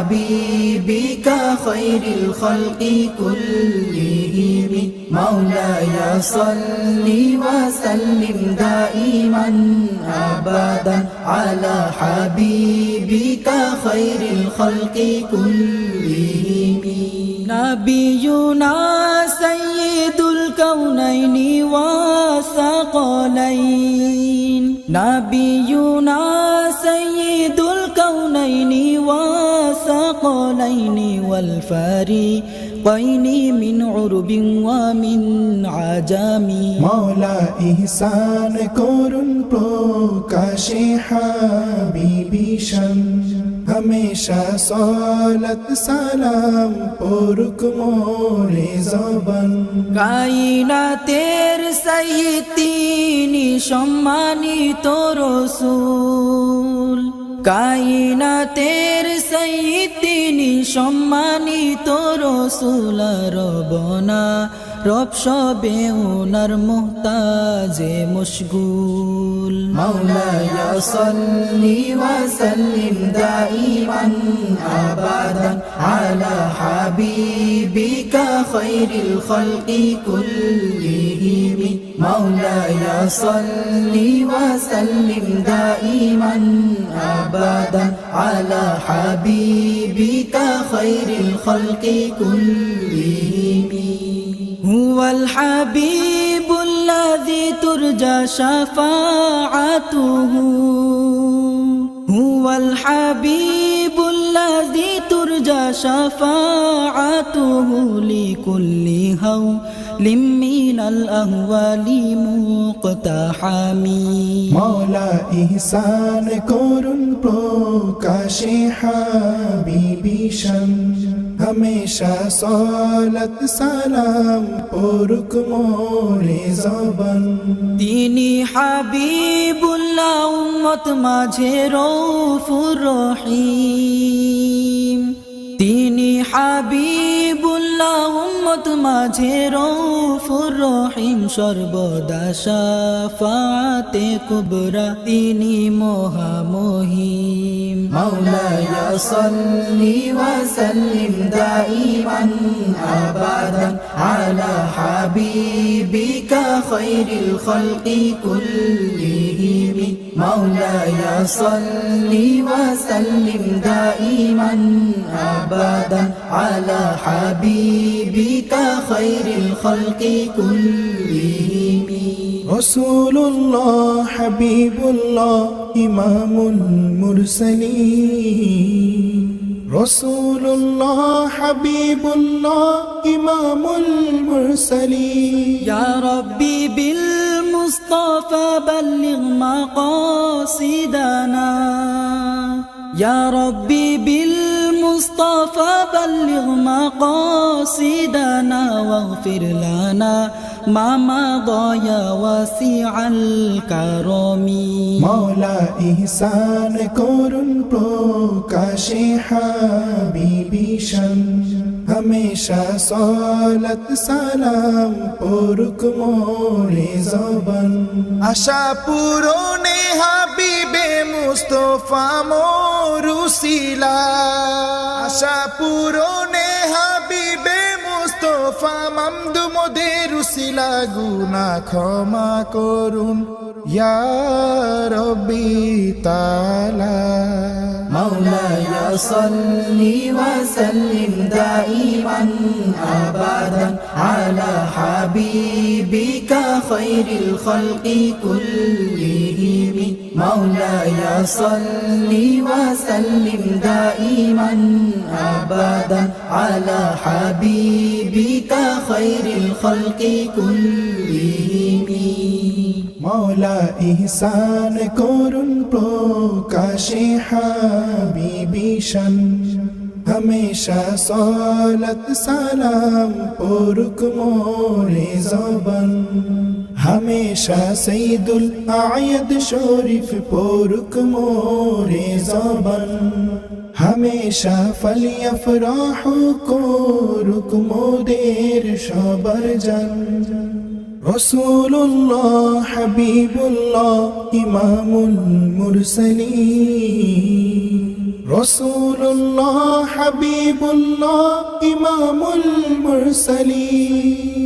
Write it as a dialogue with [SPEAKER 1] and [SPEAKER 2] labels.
[SPEAKER 1] حبيبك خير الخلق كلهم. مولاي صل وسلم دائما ابدا على حبيبك خير الخلق كلهم. نبينا سيد الكونين والثقلين نبينا سيد الكونين والثقلين والفريقين من عرب ومن عجم
[SPEAKER 2] মৌলা ইহসান করুন প্রকাশে হাবিবিশন হমেশা সলাত সালাম পরুক মোরে জবান
[SPEAKER 1] কাইনাতের সহিত তিনি সম্মানিত রসুল কাইনাতের সহিত তিনি সম্মানিত রসুল রবনা রব সবে উনার মুহতাজে মশগুল। মাওলায়া সাল্লি ওয়া সাল্লিম দাইমান আবাদান আলা হাবিবিকা খাইরিল খালকি কুল্লিহিম। মাওলায়া সাল্লি ওয়া সাল্লিম দাইমান আবাদান আলা হাবিবিকা খাইরিল খালকি কুল্লিহিম। الحبيب الذي ترجى شفاعته هو الحبيب الذي ترجى شفاعته لكل هول من الأهوال مقتحم
[SPEAKER 2] মৌলা ইহসান করুন প্রকাশে হাবিবিশন হমেশা সলাত সালাম পরুক মোরে জবান
[SPEAKER 1] তিনি হাবিবুল্লাহ উম্মত মাঝে রৌফুর রহিম তিনি হাবিবুল্লাহ উম্মত মাঝে রৌফুর রহিম সর্বদা সাফাতে কুবরা, তিনি মহামহিম। মাওলায়া সাল্লি ওয়া সাল্লিম দাইমান আবাদান আলা হাবিবিকা খায়রিল খালকি কুল্লিহিম। مولاي صلي وسلم دائما أبدا على حبيبك خير الخلق كلهم.
[SPEAKER 2] رسول الله حبيب الله إمام المرسلين. رسول الله حبيب الله إمام المرسلين.
[SPEAKER 1] يا ربي بالله بالمصطفى بلغ مقاصدنا. يا ربي بالمصطفى بلغ مقاصدنا واغفر لنا মামা দয়া ওয়াসিআল কারমি।
[SPEAKER 2] মাওলা ইহসান করুন প্রকাশে হাবিবিশন হমেশা সলাত সালাম পড়ুক মোরে জবান। আশা পুরনে হাবিবে মুস্তফা মোরুসিলা আশা পুরনে মামদু মোদের উসিলা গুনা ক্ষমা করুন। ইয়া রব্বি তালা
[SPEAKER 1] مولاي صل وسلم دائما ابدا على حبيبك خير الخلق كلهم مولاي صل وسلم دائما ابدا على حبيبك خير الخلق كلهم
[SPEAKER 2] মৌলা ইহসান করুন প্রকাশে شیحا بی بی شن ہمیشہ سولت سلام پرک مور زبن ہمیشہ سید العید شریف پرک مور زبن ہمیشہ فلی افراح کو رکمو دیر شبر جن رسول الله حبيب الله إمام المرسلين. رسول الله حبيب الله إمام المرسلين.